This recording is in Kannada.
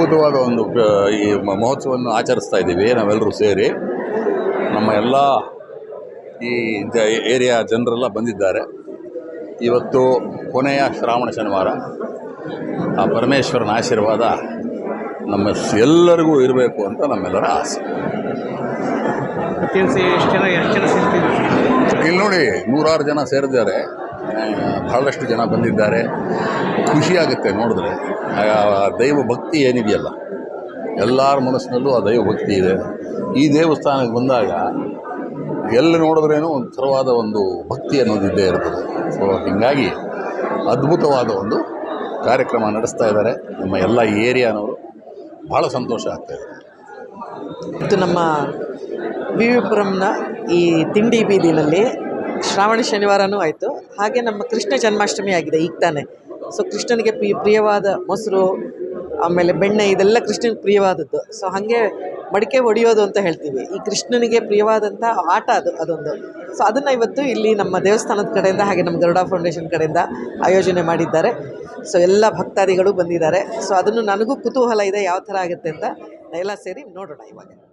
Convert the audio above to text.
ಅದ್ಭುತವಾದ ಒಂದು ಈ ಮಹೋತ್ಸವವನ್ನು ಆಚರಿಸ್ತಾ ಇದ್ದೀವಿ ನಾವೆಲ್ಲರೂ ಸೇರಿ. ನಮ್ಮ ಎಲ್ಲ ಈ ಜ ಏರಿಯಾ ಜನರೆಲ್ಲ ಬಂದಿದ್ದಾರೆ. ಇವತ್ತು ಕೊನೆಯ ಶ್ರಾವಣ ಶನಿವಾರ. ಆ ಪರಮೇಶ್ವರನ ಆಶೀರ್ವಾದ ನಮ್ಮ ಎಲ್ಲರಿಗೂ ಇರಬೇಕು ಅಂತ ನಮ್ಮೆಲ್ಲರ ಆಸೆ. ಮತ್ತೇನು ಎಷ್ಟು ಜನ ಎಷ್ಟು ಜನ ಸಿಗ್ತಿದ್ರು ಇಲ್ಲಿ ನೋಡಿ ನೂರಾರು ಜನ ಸೇರಿದ್ದಾರೆ. ಬಹಳಷ್ಟು ಜನ ಬಂದಿದ್ದಾರೆ. ಖುಷಿಯಾಗುತ್ತೆ ನೋಡಿದ್ರೆ. ಆ ದೈವ ಭಕ್ತಿ ಏನಿದೆಯಲ್ಲ? ಎಲ್ಲರ ಮನಸ್ಸಿನಲ್ಲೂ ಆ ದೈವ ಭಕ್ತಿ ಇದೆ. ಈ ದೇವಸ್ಥಾನಕ್ಕೆ ಬಂದಾಗ ಎಲ್ಲಿ ನೋಡಿದ್ರೇನೂ ಒಂದು ಥರವಾದ ಒಂದು ಭಕ್ತಿ ಅನ್ನೋದು ಇದ್ದೇ ಇರ್ತದೆ. ಸೊ ಹೀಗಾಗಿ ಅದ್ಭುತವಾದ ಒಂದು ಕಾರ್ಯಕ್ರಮ ನಡೆಸ್ತಾ ಇದ್ದಾರೆ. ನಮ್ಮ ಎಲ್ಲ ಏರಿಯಾನವರು ಭಾಳ ಸಂತೋಷ ಆಗ್ತಾ ಇದೆ. ಮತ್ತು ನಮ್ಮ ವಿ ವಿ ಪುರಂನ ಈ ತಿಂಡಿ ಬೀದಿನಲ್ಲಿ ಶ್ರಾವಣ ಶನಿವಾರನೂ ಆಯಿತು. ಹಾಗೆ ನಮ್ಮ ಕೃಷ್ಣ ಜನ್ಮಾಷ್ಟಮಿ ಆಗಿದೆ ಈಗ ತಾನೇ. ಸೊ ಕೃಷ್ಣನಿಗೆ ಪ್ರಿ, ಪ್ರಿಯವಾದ ಮೊಸರು, ಆಮೇಲೆ ಬೆಣ್ಣೆ, ಇದೆಲ್ಲ ಕೃಷ್ಣನಿಗೆ ಪ್ರಿಯವಾದದ್ದು. ಸೊ ಹಾಗೆ ಮಡಿಕೆ ಒಡೆಯೋದು ಅಂತ ಹೇಳ್ತೀವಿ. ಈ ಕೃಷ್ಣನಿಗೆ ಪ್ರಿಯವಾದಂಥ ಆಟ ಅದು, ಅದೊಂದು. ಸೊ ಅದನ್ನು ಇವತ್ತು ಇಲ್ಲಿ ನಮ್ಮ ದೇವಸ್ಥಾನದ ಕಡೆಯಿಂದ ಹಾಗೆ ನಮ್ಮ ಗರುಡ ಫೌಂಡೇಶನ್ ಕಡೆಯಿಂದ ಆಯೋಜನೆ ಮಾಡಿದ್ದಾರೆ. ಸೊ ಎಲ್ಲ ಭಕ್ತಾದಿಗಳು ಬಂದಿದ್ದಾರೆ. ಸೊ ಅದನ್ನು ನನಗೂ ಕುತೂಹಲ ಇದೆ, ಯಾವ ಥರ ಆಗುತ್ತೆ ಅಂತ. ಎಲ್ಲ ಸೇರಿ ನೋಡೋಣ ಇವಾಗ.